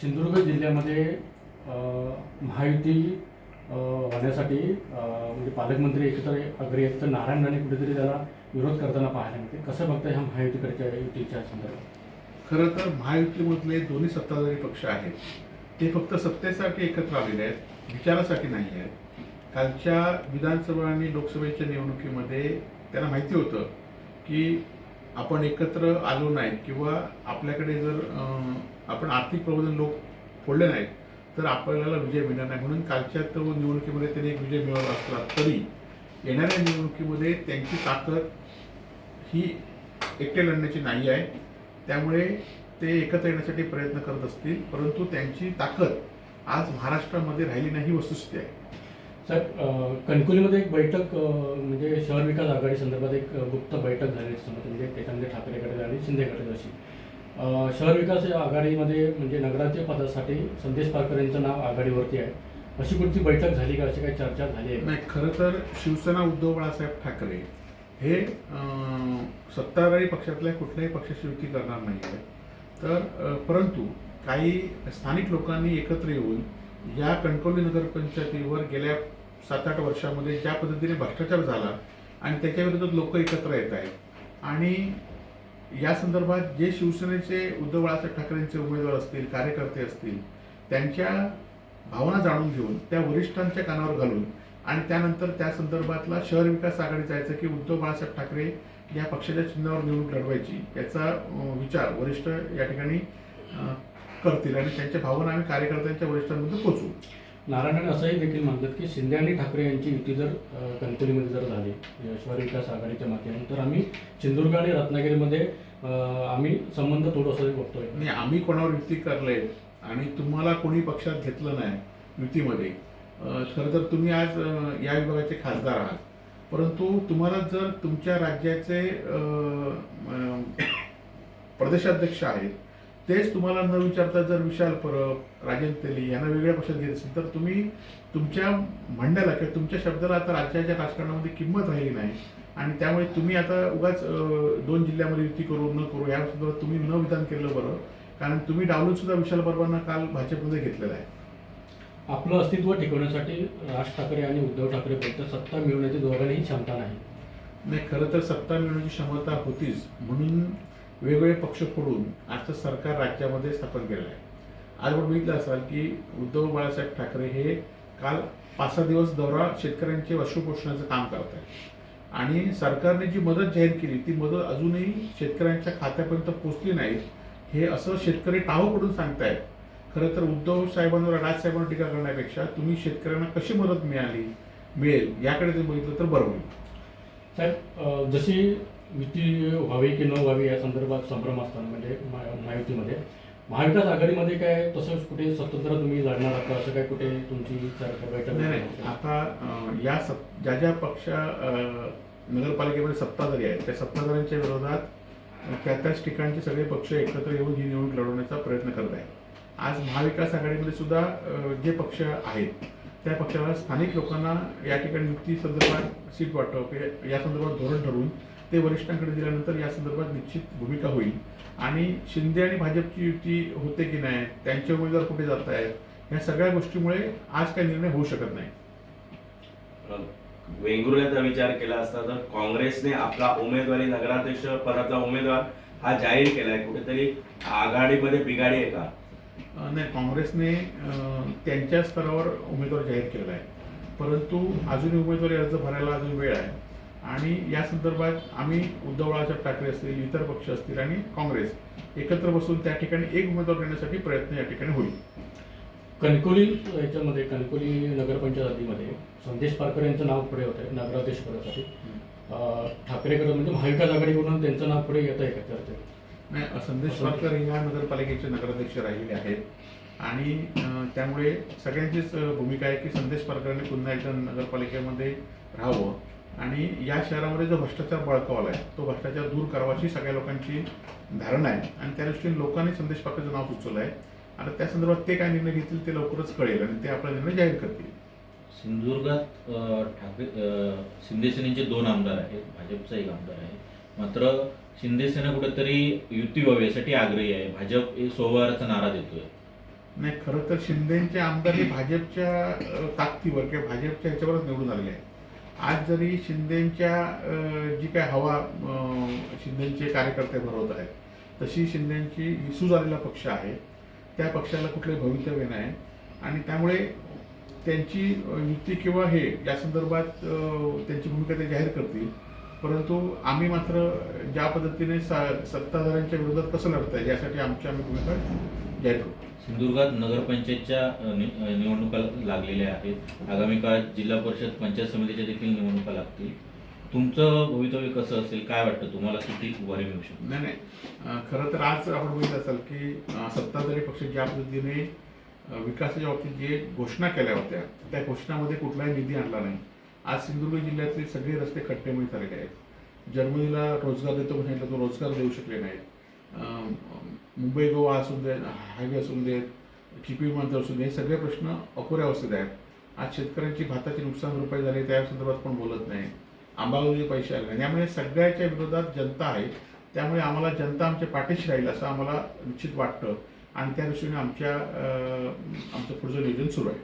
सिंधुदुर्ग जिल्ह्यामध्ये महायुती होण्यासाठी म्हणजे पालकमंत्री एकत्र अग्रे आहेत तर नारायण राणे कुठेतरी त्याला विरोध करताना पाहायला मिळते. कसं बघता ह्या महायुतीकडच्या युतीच्या संदर्भात? खरं तर महायुतीमधले दोन्ही सत्ताधारी पक्ष आहेत. ते फक्त सत्तेसाठी एकत्र आलेले आहेत विचारासाठी नाही आहेत. कालच्या विधानसभा आणि लोकसभेच्या निवडणुकीमध्ये त्यांना माहिती होतं की आपण एकत्र आलो नाहीत किंवा आपल्याकडे जर आपण आर्थिक प्रबोधन लोक फोडले नाहीत तर आपल्याला विजय मिळणार नाही. म्हणून कालच्या तो निवडणुकीमध्ये त्यांनी एक विजय मिळवला असला तरी येणाऱ्या निवडणुकीमध्ये त्यांची ताकद ही एकटे लढण्याची नाही आहे. त्यामुळे ते एकत्र येण्यासाठी प्रयत्न करत असतील परंतु त्यांची ताकद आज महाराष्ट्रामध्ये राहिली नाही ही वस्तुस्थिती आहे. साहेब कणकुलीमध्ये एक बैठक म्हणजे शहर विकास आघाडी संदर्भात एक गुप्त बैठक झाली म्हणजे त्याच्यामध्ये ठाकरेकडे आणि शिंदेकडे अशी. शहर विकास आघाडीमध्ये म्हणजे नगराच्या पदासाठी संदेश पारकर यांचं नाव आघाडीवरती आहे. अशी कुठची बैठक झाली का? अशी काही चर्चा झाली आहे नाही खरं तर शिवसेना उद्धव बाळासाहेब ठाकरे हे सत्ताधारी पक्षातल्या कुठल्याही पक्षाची युती करणार नाही आहे तर परंतु काही स्थानिक लोकांनी एकत्र येऊन या कणकवली नगरपंचायतीवर गेल्या सात आठ वर्षामध्ये ज्या पद्धतीने भ्रष्टाचार झाला आणि त्याच्या लोक एकत्र येत आहेत. आणि या संदर्भात जे शिवसेनेचे उद्धव बाळासाहेब ठाकरेंचे उमेदवार असतील कार्यकर्ते असतील त्यांच्या भावना जाणून घेऊन त्या वरिष्ठांच्या कानावर घालून आणि त्यानंतर त्या संदर्भातला शहर विकास आघाडी जायचं की उद्धव बाळासाहेब ठाकरे या पक्षाच्या चिन्हावर निवडणूक लढवायची याचा विचार वरिष्ठ या ठिकाणी करतील. आणि त्यांच्या भावना आम्ही कार्यकर्त्यांच्या वरिष्ठांमध्ये पोचू नारायण असंही देखील म्हणतात की शिंदे आणि ठाकरे यांची युती जर अ, कणकवलीमध्ये जर झाली यशवारी विकास आघाडीच्या माध्यमातून तर आम्ही सिंधुदुर्ग आणि रत्नागिरीमध्ये आम्ही संबंध तोडू असं बघतोय. आणि आम्ही कोणावर युती करले आणि तुम्हाला कोणी पक्षात घेतलं नाही युतीमध्ये खरं तर तुम्ही आज या विभागाचे खासदार आहात. परंतु तुम्हाला जर तुमच्या राज्याचे प्रदेशाध्यक्ष आहेत तेच तुम्हाला न विचारता जर विशाल परब राजेंद्र तेली यांना वेगळ्या पक्षात घेत असेल तर तुम्ही तुमच्या म्हणण्याला किंवा तुमच्या शब्दाला आता राज्याच्या राजकारणामध्ये किंमत राहिली नाही. आणि त्यामुळे तुम्ही आता उगाच दोन जिल्ह्यामध्ये युती करू न करू या संदर्भात तुम्ही न विधान केलं बरं. कारण तुम्ही डावलून सुद्धा विशाल परबांना काल भाजपमध्ये घेतलेलं आहे. आपलं अस्तित्व टिकवण्यासाठी राज ठाकरे आणि उद्धव ठाकरे फक्त सत्ता मिळवण्याची दोघांनाही क्षमता नाही. नाही खरं तर सत्ता मिळवण्याची क्षमता होतीच. म्हणून वेगवेगळे पक्ष फोडून आजचं सरकार राज्यामध्ये स्थापन केलेलं आहे. आज आपण बघितलं असाल की उद्धव बाळासाहेब ठाकरे हे काल पाच सहा दिवस दौरा शेतकऱ्यांचे वशुपोषणाचं काम करत आहे आणि सरकारने जी मदत जाहीर केली ती मदत अजूनही शेतकऱ्यांच्या खात्यापर्यंत पोहोचली नाही हे असं शेतकरी टाहो पडून सांगतायत. खरं तर उद्धव साहेबांवर राजसाहेबांवर टीका करण्यापेक्षा तुम्ही शेतकऱ्यांना कशी मदत मिळाली मिळेल याकडे जर बघितलं तर बरं होईल. साहेब जशी युती व्हावी की न व्हावी या संदर्भात संभ्रम असताना म्हणजे महायुतीमध्ये महाविकास आघाडीमध्ये काय तसंच कुठे स्वतंत्र तुम्ही लढणार आहात? असं काय कुठे तुमची चर्चा बैठक आता या सत ज्या ज्या पक्ष नगरपालिकेमध्ये सत्ताधारी आहेत त्या सत्ताधाऱ्यांच्या विरोधात त्या त्याच ठिकाणचे सगळे पक्ष एकत्र येऊन ही निवडणूक लढवण्याचा प्रयत्न करत आहेत. आज महाविकास आघाडीमध्ये सुद्धा जे पक्ष आहेत त्या पक्षाला स्थानिक लोकांना या ठिकाणी युती संदर्भात सीट वाटप या संदर्भात धोरण ठरवून ते वरिष्ठांकडे दिल्यानंतर या संदर्भात निश्चित भूमिका होईल. आणि शिंदे आणि भाजपची युती होते की नाही त्यांचे उमेदवार कुठे जात आहेत या सगळ्या गोष्टीमुळे आज काही निर्णय होऊ शकत नाही. वेंगुर्ल्याचा विचार केला असता तर काँग्रेसने आपला उमेदवारी नगराध्यक्ष पदाचा उमेदवार हा जाहीर केलाय. कुठेतरी आघाडीमध्ये बिघाडी आहे का? नाही काँग्रेसने त्यांच्या स्तरावर उमेदवार जाहीर केलेला आहे. परंतु अजूनही उमेदवारी अर्ज भरायला अजून वेळ आहे. आणि या संदर्भात आम्ही उद्धव बाळासाहेब ठाकरे असतील इतर पक्ष असतील आणि काँग्रेस एकत्र बसून त्या ठिकाणी एक उमेदवार देण्यासाठी प्रयत्न या ठिकाणी होईल. कणकोली याच्यामध्ये कणकोली नगरपंचायत हद्दीमध्ये संदेश पारकर यांचं नाव पुढे होतं नगराध्यक्ष पदासाठी. ठाकरेकडे म्हणजे महाविकास आघाडीकडून त्यांचं नाव पुढे येत आहे का चर्चेत. नाही संदेश पारकर हे या नगरपालिकेचे नगराध्यक्ष राहिलेले आहेत. आणि त्यामुळे सगळ्यांचीच भूमिका आहे की संदेश पारकरांनी पुन्हा एकदा नगरपालिकेमध्ये राहावं. आणि या शहरामध्ये जो भ्रष्टाचार बळकावला आहे तो भ्रष्टाचार दूर करावा अशी सगळ्या लोकांची धारणा आहे. आणि त्या दृष्टीने लोकांनी संदेश पारकरचं नाव सुचवलं आहे. आता त्या संदर्भात ते काय निर्णय घेतील ते लवकरच कळेल आणि ते आपला निर्णय जाहीर करतील. सिंधुदुर्गात ठाकरे अ, शिंदे सेनेचे दोन आमदार आहेत. भाजपचा एक आमदार आहे. मात्र शिंदे सेना कुठेतरी युती व्हावी यासाठी आग्रही आहे. भाजप हे सोमवारचा नारा देतोय. नाही खरं तर शिंदेचे आमदार हे भाजपच्या ताकदीवर किंवा भाजपच्या ह्याच्यावरच निवडून आलेले आहेत. आज जरी शिंदेच्या जी काय हवा शिंदेचे कार्यकर्ते भरवत आहेत तशी शिंदेची विसू झालेला पक्ष आहे. त्या पक्षाला कुठलंही भवितव्य नाही. आणि त्यामुळे त्यांची युक्ती युती किंवा हे या संदर्भात त्यांची भूमिका ते जाहीर करतील. परंतु आम्ही मात्र ज्या पद्धतीने सा- सत्ताधाऱ्यांच्या विरोधात कसं लढत आहे यासाठी आमची आम्ही भूमिका सिंधुदुर्गात नगरपंचायतच्या निवडणुका लागलेल्या आहेत. आगामी काळात जिल्हा परिषद पंचायत समितीच्या देखील निवडणुका लागतील. तुमचं भवितव्य कसं असेल? काय वाटतं? तुम्हाला किती उभारी मिळू शकते? नाही नाही. खरं तर आज आपण बघितलं असाल की सत्ताधारी पक्ष ज्या पद्धतीने विकासाच्या बाबतीत जे घोषणा केल्या होत्या त्या घोषणामध्ये कुठलाही निधी आणला नाही. आज सिंधुदुर्ग जिल्ह्यातले सगळे रस्ते खड्डेमय झालेले आहेत. जर्मनीला रोजगार देतो म्हणून सांगितलं तो रोजगार देऊ शकले नाहीत. मुंबई गोवा असू दे हायवे असू देत चिपी विमानतळ असू दे हे सगळे प्रश्न अपुऱ्या अवस्थेत आहेत. आज शेतकऱ्यांची भाताची नुकसान भरपाई झाली त्या संदर्भात कोण बोलत नाही. आंबाबाजूचे पैसे आले नाही त्यामुळे सगळ्याच्या विरोधात जनता आहे. त्यामुळे आम्हाला जनता आमच्या पाठीशी राहील असं आम्हाला निश्चित वाटतं. आणि त्या दृष्टीने आमच्या आमचं पुढचं नियोजन सुरू आहे.